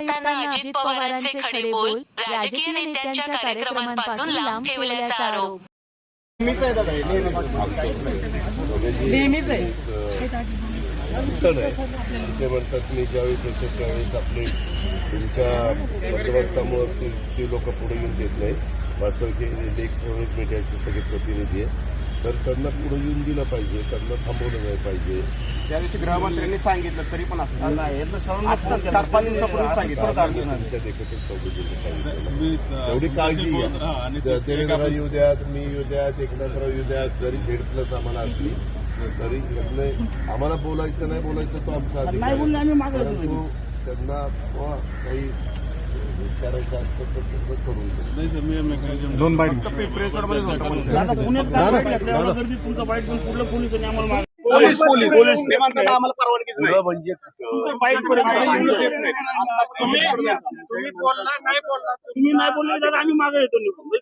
अजित पवारांचे खडे बोल. राजकीय नेत्यांच्या कार्यक्रमांपासून लांब ठेवल्याचा आरोप. नेहमीच आहे दादा हे, नेहमीच आहे. नेहमीच आहे. सण आहे. ते म्हणतात मी ज्यावेळेस येतो त्यावेळेस आपले तुमच्या बंदोबस्तामुळे ती लोक पुढे येऊन देत नाहीत वास्तविक इलेक्ट्रॉनिक मीडियाचे सगळे प्रतिनिधी आहे तर त्यांना पुढे येऊन दिलं पाहिजे त्यांना थांबवलं नाही पाहिजे. त्या दिवशी गृहमंत्र्यांनी सांगितलं तरी पण असं आता चार पाच दिवसापूर्वी सांगितलं. एवढी काळजी घ्या. देवेंद्रराव येऊ द्यात मी येऊ द्यात एकनाथराव येऊ द्यात जरी झेड प्लस आम्हाला असली तरी आम्हाला बोलायचं नाही बोलायचं तो आमचा अधिकार आहे. परंतु त्यांना बुवा काही विचारायचं असतं तर तसं करून. दोन बाईट. पिंपरेश्वरमध्येच होतं म्हणून. दादा, दादा. Police police. पोलीस ते म्हणतात आम्हाला परवानगीच नाही. म्हणजे तुम्ही बोलला नाही. बोलला तुम्ही नाही बोलले तर आम्ही मागे येतो निघून